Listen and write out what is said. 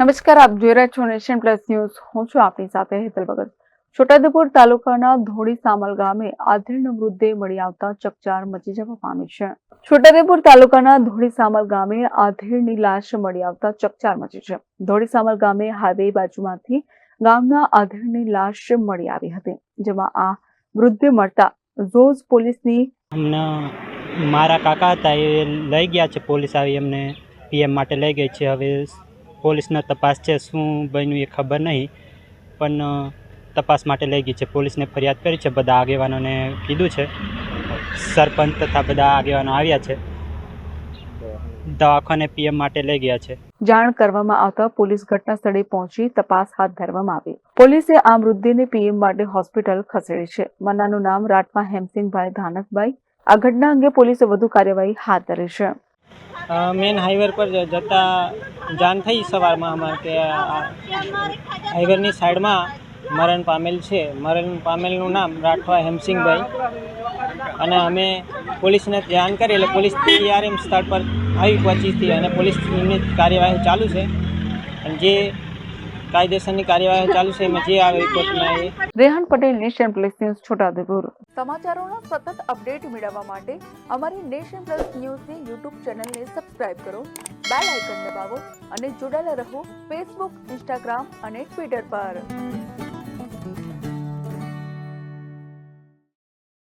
નમસ્કાર, આપ જોઈ રહ્યા છો નેશન પ્લસ ન્યૂઝ. હું છું આપની સાથે હેતલ ભગત. છોટાઉદેપુર તાલુકાના ધોળી સામલ ગામે આધેડનો મૃતદેહ મળી આવતા ચકચાર મચી જવા પામી છે. છોટાઉદેપુર તાલુકાના ધોળી સામલ ગામે આધેડની લાશ મળી આવતા ચકચાર મચી છે. ધોળી સામલ ગામે હાઈવે બાજુમાંથી ગામના આધેડની લાશ મળી આવી હતી, જેમાં આ મૃતદેહ મળતા ઝોઝ પોલીસની મારા કાકા હતા એ લઈ ગયા છે, પોલીસ આવી એમને પીએમ માટે લઈ ગઈ છે. હવે પોલીસનો તપાસ છે શું બન્યું એ ખબર નહીં. પણ તપાસ માટે લઈ ગઈ છે. પોલીસને ફરિયાદ કરી છે બધા આગેવાનોને કીધું છે. સરપંચ તથા બધા આગેવાનો આવ્યા છે. દવાખાને પીએમ માટે લઈ ગયા છે. જાણ કરવામાં આવતા પોલીસ ઘટના સ્થળે પહોંચી તપાસ હાથ ધરવામાં આવી. પોલીસે આ મૃતદેહને પીએમ માટે હોસ્પિટલ ખસેડી છે. મનાનું નામ રાટમાં હેમસિંગભાઈ ધાનકભાઈ. આ ઘટના અંગે પોલીસે વધુ કાર્યવાહી હાથ ધરી છે. મેન હાઈવે પર જતા જાણ થઈ સવારમાં અમારે કે હાઈવેની સાઈડમાં મરણ પામેલ છે. મરણ પામેલનું નામ રાઠવા હેમસિંગભાઈ અને અમે પોલીસને ધ્યાન કરી એટલે પોલીસ ટીઆરએમ સ્થળ પર આવી પહોંચી હતી અને પોલીસની કાર્યવાહી ચાલુ છે. અને જે કાયદેસરની કાર્યવાહી ચાલુ છે. એમાં જે આવે રિપોર્ટમાં એ. Rehan Patel nation plus news Chhotaudepur. સમાચારોનો સતત અપડેટ મેળવવા માટે અમારી નેશન પ્લસ ન્યૂઝની યુટ્યુબ ચેનલને સબસ્ક્રાઇબ કરો બેલ આઇકન દબાવો અને જોડાયેલા રહો ફેસબુક ઇન્સ્ટાગ્રામ અને ટ્વિટર પર.